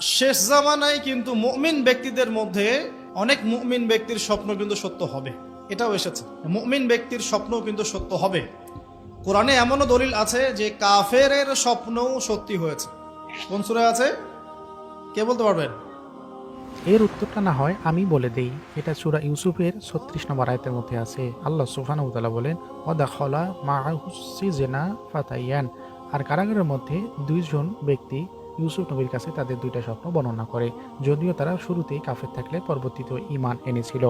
শেষ জামানায় কিন্তু মুমিন ব্যক্তিদের মধ্যে অনেক মুমিন ব্যক্তির স্বপ্ন কিন্তু সত্য হবে। এটাও এসেছে। মুমিন ব্যক্তির স্বপ্ন কিন্তু সত্য হবে। কোরআনে এমনও দলিল আছে যে কাফেরের স্বপ্নও সত্যি হয়েছে। কোন সুরে আছে? কে বলতে পারবেন? এর উত্তরটা না হয় আমি বলে দেই। এটা সুরা ইউসুফের ছত্রিশ নম্বর আয়তের মধ্যে আছে। আল্লাহ সুফান উতালা বলেন ও দাখলা মা জেনা ফাতাইয়ান। আর কারাগারের মধ্যে দুইজন ব্যক্তি ইউসুফ নবীর কাছে তাদের দুইটা স্বপ্ন বর্ণনা করে। যদিও তারা শুরুতেই কাফের থাকলে পরবর্তীতে ইমান এনেছিল।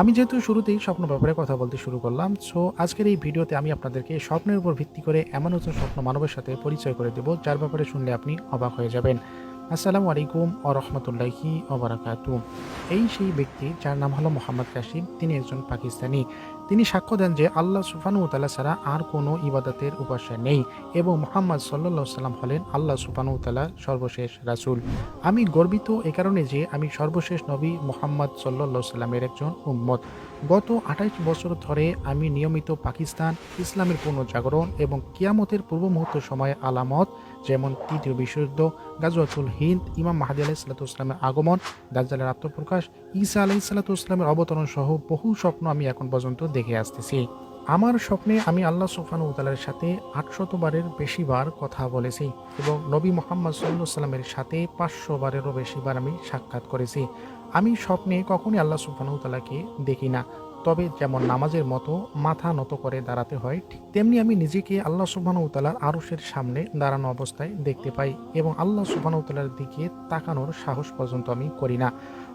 আমি যেহেতু শুরুতেই স্বপ্ন ব্যাপারে কথা বলতে শুরু করলাম সো আজকের এই ভিডিওতে আমি আপনাদেরকে স্বপ্নের উপর ভিত্তি করে এমন একজন স্বপ্ন মানবের সাথে পরিচয় করে দেব, যার ব্যাপারে শুনলে আপনি অবাক হয়ে যাবেন। আসসালামু আলাইকুম ও রহমতুল্লাহি ওবরাকাতু এই সেই ব্যক্তি যার নাম হলো মোহাম্মদ কাশিম তিনি একজন পাকিস্তানি। তিনি সাক্ষ্য দেন যে আল্লাহ সুফানু তালা ছাড়া আর কোনো ইবাদতের উপাস্য নেই এবং মোহাম্মদ সাল্লা সাল্লাম হলেন আল্লাহ সুফানু তালার সর্বশেষ রাসূল। আমি গর্বিত এ কারণে যে আমি সর্বশেষ নবী মোহাম্মদ সাল্লা সাল্লামের একজন উম্মত। গত আঠাইশ বছর ধরে আমি নিয়মিত পাকিস্তান, ইসলামের পুনর্জাগরণ এবং কিয়ামতের পূর্ব মুহূর্ত সময়ে আলামত, যেমন তৃতীয় বিশ্বযুদ্ধ, গাজওয়াতুল হিন্দ, ইমাম মাহাদি আলাহ সাল্লাতুসলামের আগমন, দাজ্জালের আত্মপ্রকাশ, ঈসা আলাহ সাল্লাতুসলামের অবতরণ সহ বহু স্বপ্ন আমি এখন পর্যন্ত দেখে আসতেছি। আমার স্বপ্নে আমি আল্লাহ সুফানু উতালের সাথে আটশত বারের বেশি বার কথা বলেছি এবং নবী মোহাম্মদ সাল্লু সাল্লামের সাথে পাঁচশো বারেরও বেশি বার আমি সাক্ষাৎ করেছি। আমি স্বপ্নে কখনই আল্লাহ সুফানু উতালাকে দেখি না। তবে যেমন নামাজের মতো মাথা নত করে দাঁড়াতে হয়, ঠিক তেমনি আমি নিজেকে আল্লাহ সুবাহতালার আরসের সামনে দাঁড়ানো অবস্থায় দেখতে পাই এবং আল্লাহ সুবাহতালার দিকে তাকানোর সাহস পর্যন্ত আমি করি না।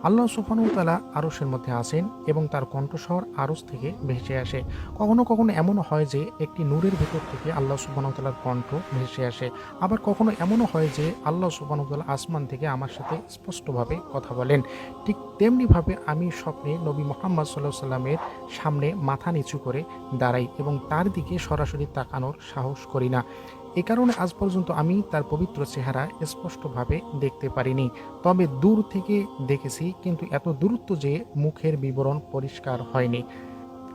আল্লাহ সুবাহতালা আরসের মধ্যে আসেন এবং তার কণ্ঠস্বর আরস থেকে ভেসে আসে। কখনো কখনো এমন হয় যে একটি নূরের ভেতর থেকে আল্লাহ সুবাহতালার কণ্ঠ ভেসে আসে। আবার কখনো এমনও হয় যে আল্লাহ সুবাহতাল্লাহ আসমান থেকে আমার সাথে স্পষ্টভাবে কথা বলেন। ঠিক তেমনিভাবে আমি স্বপ্নে নবী মোহাম্মদ সাল্লাহ সাল্লামের সামনে মাথা নিচু করে দাঁড়াই এবং তার দিকে সরাসরি তাকানোর সাহস করি না। এ কারণে আজ পর্যন্ত আমি তার পবিত্র চেহারা স্পষ্টভাবে দেখতে পারিনি। তবে দূর থেকে দেখেছি, কিন্তু এত দূরত্ব যে মুখের বিবরণ পরিষ্কার হয়নি।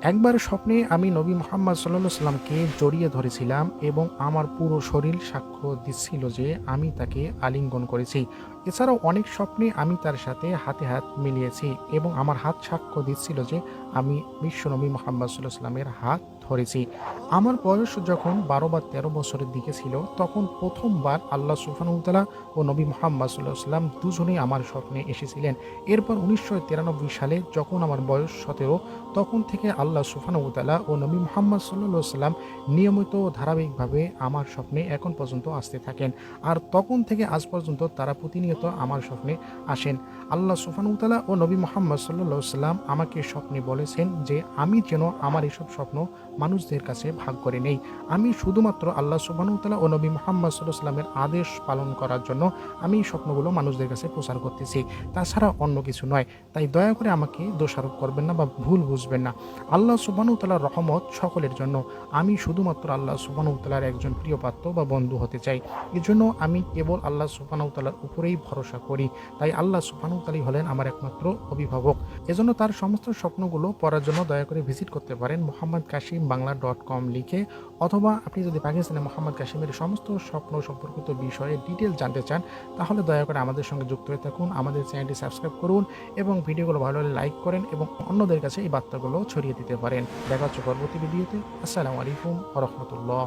একবার স্বপ্নে আমি নবী মোহাম্মদ সাল্লাহ সাল্লামকে জড়িয়ে ধরেছিলাম এবং আমার পুরো শরীর সাক্ষ্য দিচ্ছিল যে আমি তাকে আলিঙ্গন করেছি। এছাড়াও অনেক স্বপ্নে আমি তার সাথে হাতে হাত মিলিয়েছি এবং আমার হাত সাক্ষ্য দিচ্ছিল যে আমি বিশ্বনবী মোহাম্মদ সাল্লাহ সাল্লামের হাত ধরেছি। আমার বয়স যখন বারো বা তেরো বছরের দিকে ছিল, তখন প্রথমবার আল্লাহ সুফানুতলা ও নবী মোহাম্মদ সাল্লাহ সাল্লাম দুজনেই আমার স্বপ্নে এসেছিলেন। এরপর উনিশশো তিরানব্বই সালে যখন আমার বয়স সতেরো, তখন থেকে আল্লাহ সুফানুতলা ও নবী মোহাম্মদ সাল্লাহ সাল্লাম নিয়মিত ধারাবাহিকভাবে আমার স্বপ্নে এখন পর্যন্ত আসতে থাকেন। আর তখন থেকে আজ পর্যন্ত তারা প্রতিনিয়ত আমার স্বপ্নে আসেন। আল্লাহ সুফানুতলা ও নবী মোহাম্মদ সাল্লাহ সাল্লাম আমাকে স্বপ্নে বলেছেন যে, আমি যেন আমার এসব স্বপ্ন মানুষদের কাছে ভাগ করে নেই। আমি শুধুমাত্র আল্লাহ সুবাহতালা ও নবী মোহাম্মদ সাল্লাহ সাল্লামের আদেশ পালন করার জন্য আমি এই স্বপ্নগুলো মানুষদের কাছে প্রচার করতেছি। তাছাড়া অন্য কিছু নয়। তাই দয়া করে আমাকে দোষারোপ করবেন না বা ভুল বুঝবেন না। আল্লাহ সুবাহতালার রহমত সকলের জন্য। আমি শুধুমাত্র আল্লাহ সুবাহতালার একজন প্রিয় পাত্র বা বন্ধু হতে চাই। এজন্য আমি কেবল আল্লাহ সুবাহতালার উপরেই ভরসা করি। তাই আল্লাহ সুবাহতালি হলেন আমার একমাত্র অভিভাবক। এজন্য তার সমস্ত স্বপ্নগুলো পড়ার জন্য দয়া করে ভিজিট করতে পারেন মোহাম্মদ কাশিম বাংলা ডট কম লিখে। অথবা আপনি যদি পাকিস্তানে মোহাম্মদ কাশিমের সমস্ত স্বপ্ন সম্পর্কিত বিষয়ে ডিটেল জানতে চান, তাহলে দয়া করে আমাদের সঙ্গে যুক্ত হয়ে থাকুন। আমাদের চ্যানেলটি সাবস্ক্রাইব করুন এবং ভিডিওগুলো ভালো লাইক করেন এবং অন্যদের কাছে এই বার্তাগুলো ছড়িয়ে দিতে পারেন। দেখা হচ্ছে পরবর্তী ভিডিওতে আসসালামু আলাইকুম রহমতুল্লাহ।